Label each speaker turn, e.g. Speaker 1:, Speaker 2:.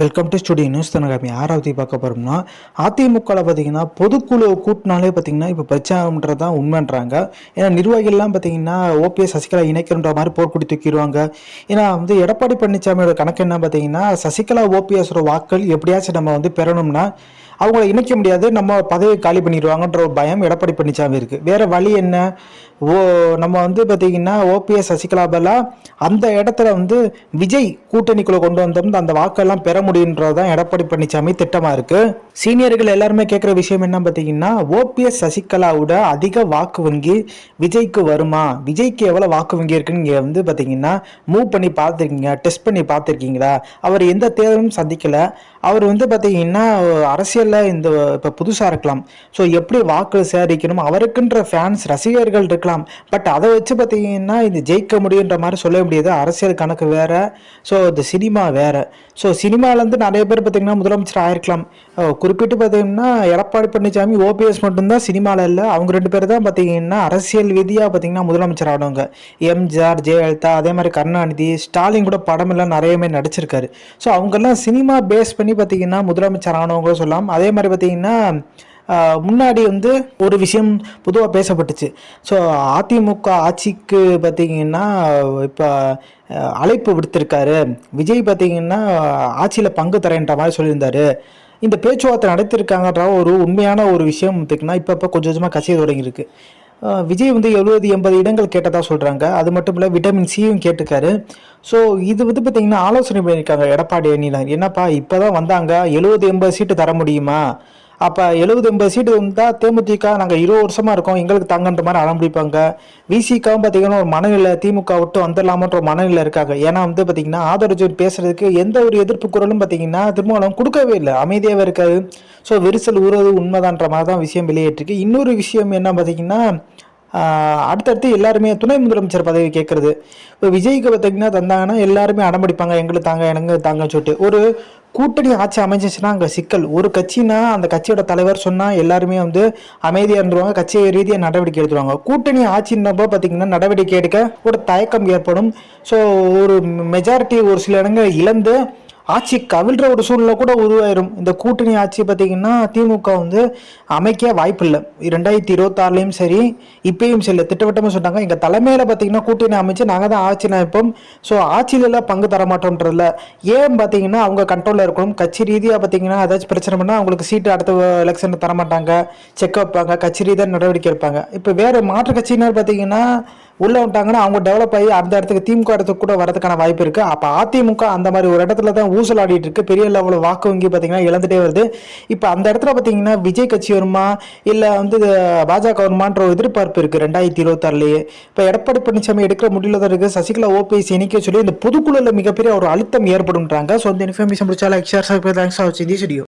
Speaker 1: Welcome to studio news தனகாமி ஆறாவது பார்க்க போகிறோம்னா அதிமுகவில் பார்த்தீங்கன்னா பொதுக்குழு கூட்டினாலே பார்த்தீங்கன்னா இப்போ பிரச்சாரம்ன்றது தான் உண்மைன்றாங்க. ஏன்னா நிர்வாகிகள்லாம் பார்த்தீங்கன்னா ஓபிஎஸ் சசிகலா இணைக்கிறன்ற மாதிரி போர்க்குடி தூக்கிடுவாங்க. ஏன்னா வந்து எடப்பாடி பழனிசாமியோட கணக்கு என்ன பார்த்தீங்கன்னா சசிகலா ஓபிஎஸோட வாக்கள் எப்படியாச்சும் நம்ம வந்து பெறணும்னா அவங்கள இணைக்க முடியாது. நம்ம பதவி காலி பண்ணிடுவாங்கன்ற ஒரு பயம் எடப்பாடி பழனிசாமி இருக்குது வேறு வழி என்ன? ஓ நம்ம வந்து பார்த்தீங்கன்னா ஓபிஎஸ் சசிகலா பலா அந்த இடத்துல வந்து விஜய் கூட்டணிக்குள்ளே கொண்டு வந்தோம் அந்த வாக்கெல்லாம் பெற முடியுன்றது தான் எடப்பாடி பழனிசாமி திட்டமாக இருக்குது சீனியர்கள் எல்லாருமே கேட்குற விஷயம் என்ன பார்த்தீங்கன்னா ஓபிஎஸ் சசிகலாவோட அதிக வாக்கு வங்கி விஜய்க்கு வருமா? விஜய்க்கு எவ்வளோ வாக்கு வங்கி இருக்குன்னு இங்கே வந்து பார்த்தீங்கன்னா மூவ் பண்ணி பார்த்துருக்கீங்க டெஸ்ட் பண்ணி பார்த்துருக்கீங்களா அவர் எந்த தேர்தலும் சந்திக்கலை. அவர் வந்து பார்த்தீங்கன்னா அரசியல் அரசியலில் இந்த இப்போ புதுசாக இருக்கலாம். ஸோ எப்படி வாக்கு சேகரிக்கணும் அவருக்குன்ற ஃபேன்ஸ் ரசிகர்கள் இருக்கலாம். பட் அதை வச்சு பார்த்தீங்கன்னா இது ஜெயிக்க முடியுன்ற மாதிரி சொல்ல முடியாது. அரசியல் கணக்கு வேறு. ஸோ இந்த சினிமா வேறு. ஸோ சினிமாவிலேருந்து நிறைய பேர் பார்த்திங்கன்னா முதலமைச்சர் ஆயிருக்கலாம். குறிப்பிட்டு பார்த்தீங்கன்னா எடப்பாடி பழனிசாமி ஓபிஎஸ் மட்டும்தான் சினிமாவில் இல்லை. அவங்க ரெண்டு பேர் தான் பார்த்தீங்கன்னா அரசியல் விதியாக பார்த்தீங்கன்னா முதலமைச்சர் ஆனவங்க. எம்ஜிஆர் ஜெயலலிதா அதே மாதிரி கருணாநிதி ஸ்டாலின் கூட படமெல்லாம் நிறையவே நடிச்சிருக்காரு. ஸோ அவங்கெல்லாம் சினிமா பேஸ் பண்ணி பார்த்தீங்கன்னா முதலமைச்சர் ஆனவங்களும் சொல்லலாம். அதே மாதிரி பார்த்தீங்கன்னா முன்னாடி வந்து ஒரு விஷயம் பொதுவாக பேசப்பட்டுச்சு. ஸோ அதிமுக ஆட்சிக்கு பார்த்தீங்கன்னா இப்போ அழைப்பு விடுத்திருக்காரு. விஜய் பார்த்தீங்கன்னா ஆட்சியில் பங்கு தரேன்ற மாதிரி சொல்லியிருந்தாரு. இந்த பேச்சுவார்த்தை நடத்திருக்காங்கன்ற ஒரு உண்மையான ஒரு விஷயம் பார்த்திங்கன்னா இப்போ இப்போ கொஞ்சம் கொஞ்சமாக கசிய தொடங்கியிருக்கு. விஜய் வந்து எழுபது எண்பது இடங்கள் கேட்டதாக சொல்கிறாங்க அது மட்டும் இல்லை விட்டமின் சியும் கேட்டுக்காரு ஸோ இது வந்து பார்த்தீங்கன்னா ஆலோசனை பண்ணியிருக்காங்க எடப்பாடி அணியில் என்னப்பா இப்போ தான் வந்தாங்க எழுபது எண்பது சீட்டு தர முடியுமா? அப்போ எழுபது எண்பது சீட்டு வந்தால் தேமுதிக நாங்கள் இருபது வருஷமாக இருக்கோம். எங்களுக்கு தங்கன்ற மாதிரி ஆரம்பிப்பாங்க விசிகாவும் பார்த்தீங்கன்னா ஒரு மனநிலை திமுக விட்டு வந்துடலாமன்ற ஒரு மனநிலை இருக்காங்க. ஏன்னா வந்து பார்த்தீங்கன்னா ஆதரவு பேசுறதுக்கு எந்த ஒரு எதிர்ப்பு குரலும் பார்த்தீங்கன்னா திருமணம் கொடுக்கவே இல்லை. அமைதியாகவே இருக்காது ஸோ விரிசல் உருவது உண்மைதான்ற மாதிரி தான் விஷயம் வெளியேற்றிருக்கு இன்னொரு விஷயம் என்ன பார்த்தீங்கன்னா அடுத்தடுத்து எல்லாருமே துணை முதலமைச்சர் பதவி கேட்குறது. இப்போ விஜய்க்கு பார்த்தீங்கன்னா தந்தாங்கன்னா எல்லாருமே அடம்பிடிப்பாங்க எங்களுக்கு தாங்க எனக்கு தாங்கன்னு சொல்லிட்டு. ஒரு கூட்டணி ஆட்சி அமைஞ்சிச்சுன்னா அங்கே சிக்கல். ஒரு கட்சினா அந்த கட்சியோட தலைவர் சொன்னால் எல்லாருமே வந்து அமைதியாக இருந்துருவாங்க. கட்சி ரீதியாக நடவடிக்கை எடுத்துருவாங்க. கூட்டணி ஆட்சின்றப்போ பார்த்தீங்கன்னா நடவடிக்கை எடுக்க ஒரு தயக்கம் ஏற்படும். ஸோ ஒரு மெஜாரிட்டி ஒரு சில இடங்கள் இழந்து ஆட்சி கவிழ்ற ஒரு சூழ்நிலை கூட உருவாயிரும். இந்த கூட்டணி ஆட்சி பார்த்தீங்கன்னா திமுக வந்து அமைக்க வாய்ப்பில்லை. ரெண்டாயிரத்தி இருபத்தாறுலையும் சரி இப்பயும் சரி திட்டவட்டமாக சொன்னாங்க எங்கள் தலைமையில் பார்த்தீங்கன்னா கூட்டணி அமைச்சு நாங்கள் தான் ஆட்சி அமைப்போம் ஸோ ஆட்சியிலலாம் பங்கு தர மாட்டோம்ன்றதில்ல ஏன் பார்த்தீங்கன்னா அவங்க கண்ட்ரோலில் இருக்கணும். கட்சி ரீதியாக பார்த்தீங்கன்னா ஏதாச்சும் பிரச்சனை பண்ணால் அவங்களுக்கு சீட்டு அடுத்த எலெக்ஷனில் தர மாட்டாங்க செக் வைப்பாங்க. கட்சி ரீதியாக நடவடிக்கை எடுப்பாங்க. இப்போ வேறு மாற்று கட்சியினர் பார்த்தீங்கன்னா உள்ளே விட்டாங்கன்னா அவங்க டெவலப் ஆகி அந்த இடத்துக்கு திமுக இடத்துக்கு கூட வரதுக்கான வாய்ப்பு இருக்குது அப்போ அதிமுக அந்த மாதிரி ஒரு இடத்துல தான் ஊசலாடிட்டு இருக்கு பெரிய லெவலில் வாக்கு வங்கி பார்த்தீங்கன்னா இழந்துட்டே வருது. இப்போ அந்த இடத்துல பார்த்தீங்கன்னா விஜய் கட்சி வருமா? இல்லை வந்து பாஜக வருமான்ற ஒரு எதிர்பார்ப்பு இருக்கு ரெண்டாயிரத்தி இருபத்தாறுலேயே. இப்போ எடப்பாடி பழனிசாமி எடுக்கிற முடியல தான் இருக்கு. சசிகலா ஓபிஎஸ் இணைக்க சொல்லி இந்த பொதுக்குழுல மிகப்பெரிய ஒரு அழுத்தம் ஏற்படும்ன்றாங்க. ஸோ இந்த இன்ஃபர்மேஷன் பிடிச்சா லைக் ஷேர் தேங்க்ஸ் ஆச்சு இந்த ஸ்டுடியோ